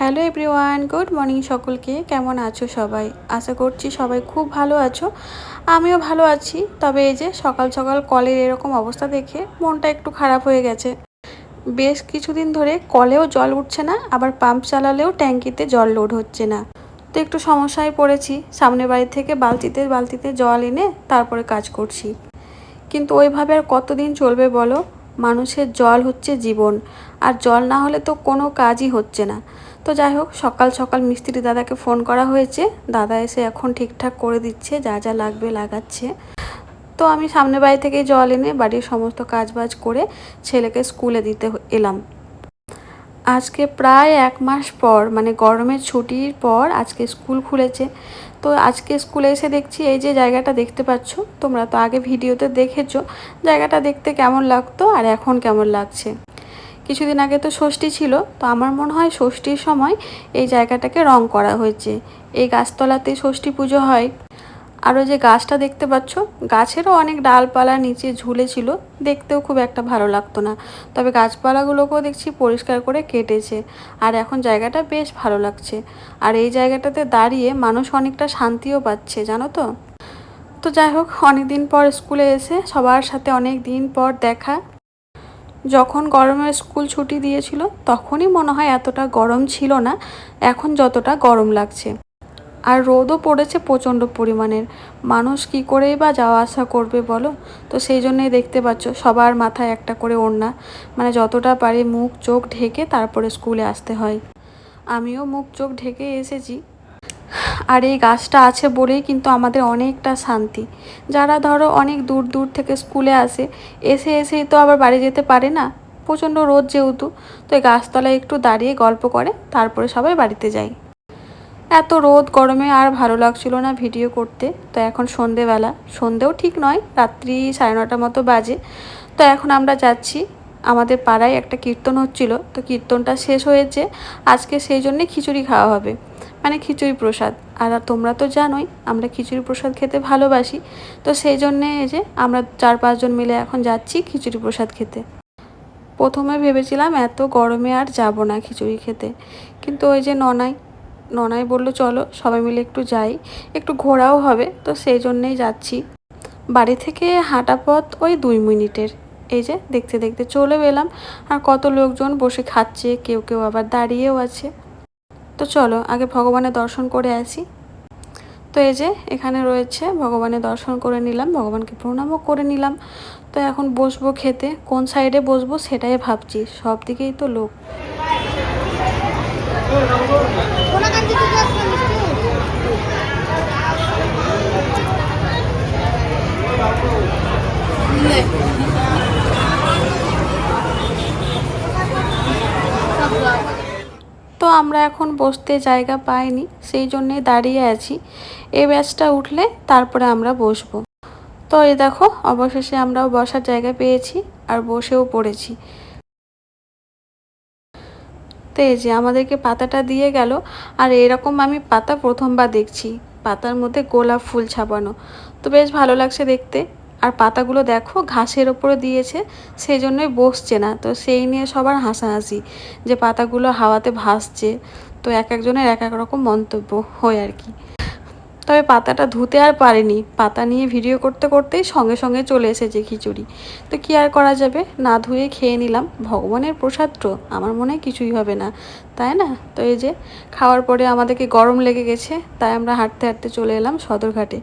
Hello everyone, good morning সকলকে। কেমন আছো সবাই? আশা করছি সবাই খুব ভালো আছো। আমিও ভালো আছি। তবে এই যে সকাল সকাল কলের এরকম অবস্থা দেখে মনটা একটু খারাপ হয়ে গেছে। বেশ কিছুদিন ধরে কলেও জল উঠছে না, আবার পাম্প চালালেও ট্যাঙ্কিতে জল লোড হচ্ছে না। তো একটু সমস্যায় পড়েছি। সামনের বাড়ি থেকে বালতিতে বালতিতে জল এনে তারপরে কাজ করছি। কিন্তু ওইভাবে আর কতদিন চলবে বলো? মানুষের জল হচ্ছে জীবন, আর জল না হলে তো কোনো কাজই হচ্ছে না। তো যাই হোক, সকাল সকাল মিস্ত্রি দাদাকে ফোন করা হয়েছে। দাদা এসে এখন ঠিকঠাক করে দিচ্ছে, যা যা লাগবে লাগাচ্ছে। তো আমি সামনে বাড়ি থেকে জল এনে বাড়ির সমস্ত কাজ বাজ করে ছেলেকে স্কুলে দিতে এলাম। আজকে প্রায় এক মাস পর মানে গরমের ছুটির পর আজকে স্কুল খুলেছে। তো আজকে স্কুলে এসে দেখছি এই যে জায়গাটা দেখতে পাচ্ছ, তোমরা তো আগে ভিডিওতে দেখেছ, জায়গাটা দেখতে কেমন লাগতো আর এখন কেমন লাগছে? কিছুদিন আগে তো ষষ্ঠী ছিল, তো আমার মনে হয় ষষ্ঠীর সময় এই জায়গাটাকে রং করা হয়েছে। এই গাছতলাতে ষষ্ঠী পুজো হয় আরও যে গাছটা দেখতে পাচ্ছ, গাছেরও অনেক ডালপালা নিচে ঝুলেছিল, দেখতেও খুব একটা ভালো লাগতো না। তবে গাছপালাগুলোকেও দেখছি পরিষ্কার করে কেটেছে, আর এখন জায়গাটা বেশ ভালো লাগছে। আর এই জায়গাটাতে দাঁড়িয়ে মানুষ অনেকটা শান্তিও পাচ্ছে, জানো তো? তো যাই হোক অনেক দিন পর স্কুলে এসে সবার সাথে অনেক দিন পর দেখা। যখন গরমের স্কুল ছুটি দিয়েছিল, তখনই মনে হয় এতটা গরম ছিল না, এখন যতটা গরম লাগছে। আর রোদও পড়েছে প্রচণ্ড পরিমাণের। মানুষ কি করেই বা যাওয়া আসা করবে বলো? তো সেই জন্যই দেখতে পাচ্ছ, সবার মাথায় একটা করে ওড়না। মানে যতটা পারি মুখ, চোখ ঢেকে তারপরে স্কুলে আসতে হয়। আমিও মুখ, চোখ ঢেকে এসেছি। আর এই গাছটা আছে বলেই কিন্তু আমাদের অনেকটা শান্তি। যারা ধরো অনেক দূর দূর থেকে স্কুলে আসে, এসে, এসেই তো আবার বাড়ি যেতে পারে না। প্রচণ্ড রোদ যেহেতু, তো এই গাছতলায় একটু দাঁড়িয়ে গল্প করে, তারপরে সবাই বাড়িতে যায়। এত রোদ, গরমে আর ভালো লাগছিল না ভিডিও করতে। তো এখন সন্ধেবেলা। সন্ধেও ঠিক নয়, রাত্রি সাড়ে নটার মতো বাজে। তো এখন আমরা যাচ্ছি আমাদের পাড়ায় একটা কীর্তন হচ্ছিল। তো কীর্তনটা শেষ হয়েছে। আজকে সেই জন্যে খিচুড়ি খাওয়া হবে। মানে খিচুড়ি প্রসাদ। আর তোমরা তো জানোই, আমরা খিচুড়ি প্রসাদ খেতে ভালোবাসি। তো সেই জন্যে এই যে আমরা চার পাঁচজন মিলে এখন যাচ্ছি খিচুড়ি প্রসাদ খেতে। প্রথমে ভেবেছিলাম এত গরমে আর যাব না খিচুড়ি খেতে। কিন্তু ওই যে ননাই ননাই বলল, চলো, সবাই মিলে একটু যাই। একটু ঘোরাও হবে, তো সেই জন্যেই যাচ্ছি। বাড়ি থেকে হাঁটা পথ ওই দুই মিনিটের। এই যে, দেখতে দেখতে চলে এলাম। আর কত লোকজন বসে খাচ্ছে, কেউ কেউ আবার দাঁড়িয়েও আছে। তো চলো, আগে ভগবানের দর্শন করে আসি। তো এই যে, এখানে রয়েছে, ভগবানের দর্শন করে নিলাম, ভগবানকে প্রণামও করে নিলাম। তো এখন বসবো খেতে, কোন সাইডে বসবো সেটাই ভাবছি, সব দিকেই তো লোক। তো আমরা এখন বসতে জায়গা পাইনি, সেই জন্যে দাঁড়িয়ে আছি। এই ব্যাচটা উঠলে তারপরে আমরা বসবো। তো এই দেখো, অবশেষে আমরাও বসার জায়গা পেয়েছি আর বসেও পড়েছি। তো এই যে আমাদেরকে পাতাটা দিয়ে গেল, আর এরকম আমি পাতা প্রথমবার দেখছি, পাতার মধ্যে গোলাপ ফুল ছাপানো। তো বেশ ভালো লাগছে দেখতে। আর পাতাগুলো দেখো, ঘাসের ওপরে দিয়েছে সেই জন্যই বসছে না। তো সেই নিয়ে সবার হাসাহাসি, যে পাতাগুলো হাওয়াতে ভাসছে। তো এক একজনের এক এক রকম মন্তব্য হয় আর কি। তবে পাতাটা ধুতে আর পারেনি। পাতা নিয়ে ভিডিও করতে করতেই সঙ্গে সঙ্গে চলে এসেছে খিচুড়ি। তো কি আর করা যাবে? না ধুয়ে খেয়ে নিলাম। ভগবানের প্রসাদ তো, আমার মনে কিছুই হবে না। তাই না? তো এই যে, খাওয়ার পরে আমাদেরকে গরম লেগে গেছে, তাই আমরা হাঁটতে হাঁটতে চলে এলাম সদরঘাটে।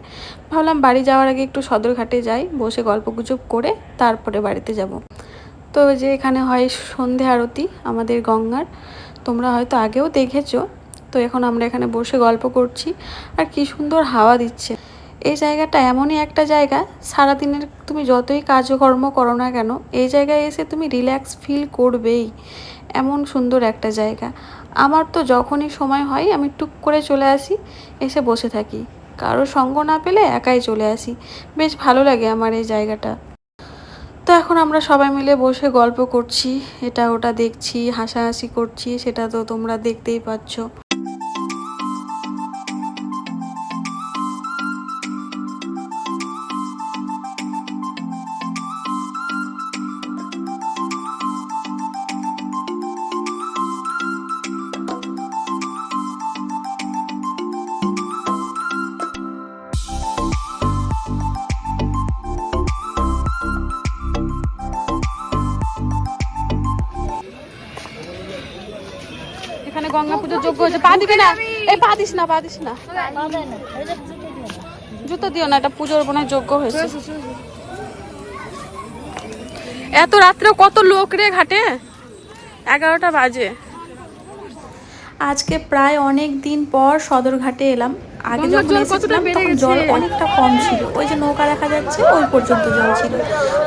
ভাবলাম বাড়ি যাওয়ার আগে একটু সদরঘাটে যাই, বসে গল্প গুজব করে তারপরে বাড়িতে যাব। তো যে এখানে হয় সন্ধে আরতি, আমাদের গঙ্গার। তোমরা হয়তো আগেও দেখেছ তো এখন আমরা এখানে বসে গল্প করছি। আর কি সুন্দর হাওয়া দিচ্ছে। এই জায়গাটা এমনই একটা জায়গা, সারাদিনের তুমি যতই কাজকর্ম করো না কেন, এই জায়গায় এসে তুমি রিল্যাক্স ফিল করবেই। এমন সুন্দর একটা জায়গা। আমার তো যখনই সময় হয়, আমি টুক করে চলে আসি, এসে বসে থাকি। কারও সঙ্গ না পেলে একাই চলে আসি। বেশ ভালো লাগে আমার এই জায়গাটা। তো এখন আমরা সবাই মিলে বসে গল্প করছি। এটা ওটা দেখছি, হাসাহাসি করছি, সেটা তো তোমরা দেখতেই পাচ্ছ। গঙ্গা পুজোর যোগ্য হয়েছে। পা দিবি না। এই পা দিস না, পা দিস না। জুতো দিও না, এটা পুজোর মনে যোগ্য হয়েছে। এত রাত্রে কত লোক রে ঘাটে? এগারোটা বাজে। আজকে প্রায় অনেক দিন পর সদরঘাটে এলাম। আগে যখন জল এসেছিলাম তখন জল অনেকটা কম ছিল। ওই যে নৌকা দেখা যাচ্ছে ওই পর্যন্ত জল ছিল।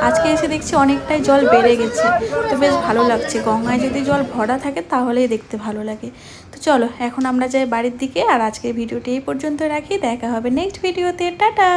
আজকে এসে দেখছি অনেকটাই জল বেড়ে গেছে। তো বেশ ভালো লাগছে। গঙ্গায় যদি জল ভরা থাকে তাহলেই দেখতে ভালো লাগে। তো চলো এখন আমরা যাই বাড়ির দিকে। আর আজকের ভিডিওটি এই পর্যন্ত রাখি। দেখা হবে নেক্সট ভিডিওতে। টাটা!